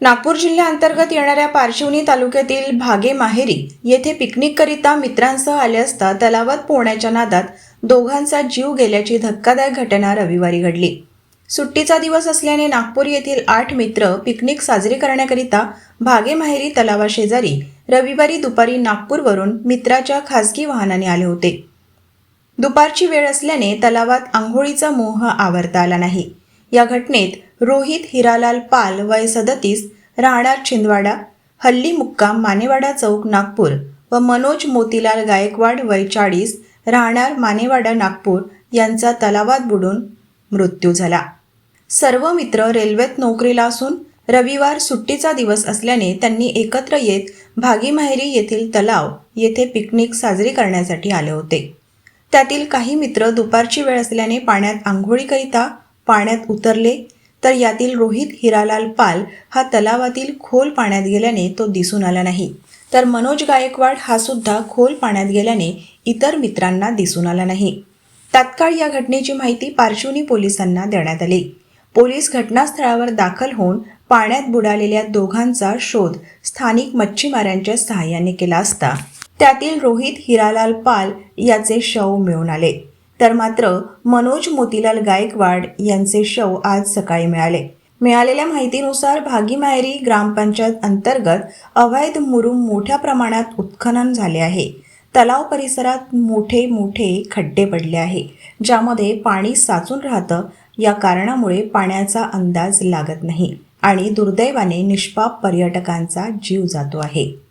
नागपूर जिल्ह्याअंतर्गत येणाऱ्या पारशिवनी तालुक्यातील भागे माहेरी येथे पिकनिककरिता मित्रांसह आले असता तलावात पोहण्याच्या नादात दोघांचा जीव गेल्याची धक्कादायक घटना रविवारी घडली. सुट्टीचा दिवस असल्याने नागपूर येथील आठ मित्र पिकनिक साजरी करण्याकरिता भागे माहेरी तलावाशेजारी रविवारी दुपारी नागपूरवरून मित्राच्या खासगी वाहनाने आले होते. दुपारची वेळ असल्याने तलावात आंघोळीचा मोह आवरता आला नाही. या घटनेत रोहित हिरालाल पाल वय सदतीस राहणार छिंदवाडा हल्ली मुक्काम मानेवाडा चौक नागपूर व मनोज मोतीलाल गायकवाड वय चाळीस राहणार मानेवाडा नागपूर यांचा तलावात बुडून मृत्यू झाला. सर्व मित्र रेल्वेत नोकरीला असून रविवार सुट्टीचा दिवस असल्याने त्यांनी एकत्र येत भागी माहेरी येथील तलाव येथे पिकनिक साजरी करण्यासाठी आले होते. त्यातील काही मित्र दुपारची वेळ असल्याने पाण्यात आंघोळीकरिता पाण्यात उतरले तर यातील रोहित हिरालाल पाल हा तलावातील खोल पाण्यात गेल्याने तो दिसून आला नाही. तर मनोज गायकवाड हा सुद्धा खोल पाण्यात गेल्याने इतर मित्रांना दिसून आला नाही. तात्काळ या घटनेची माहिती पार्श्वनी पोलिसांना देण्यात आली. पोलीस घटनास्थळावर दाखल होऊन पाण्यात बुडालेल्या दोघांचा शोध स्थानिक मच्छीमारांच्या सहाय्याने केला असता. त्यातील रोहित हिरालाल पाल याचे शव मिळून आले. तर मात्र मनोज मोतीलाल गायकवाड यांचे शव आज सकाळी मिळाले. मिळालेल्या माहितीनुसार भागी माहेरी ग्रामपंचायत अंतर्गत अवैध मुरुम मोठ्या प्रमाणात उत्खनन झाले आहे. तलाव परिसरात मोठे मोठे खड्डे पडले आहे ज्यामध्ये पाणी साचून राहतं. या कारणामुळे पाण्याचा अंदाज लागत नाही आणि दुर्दैवाने निष्पाप पर्यटकांचा जीव जातो आहे.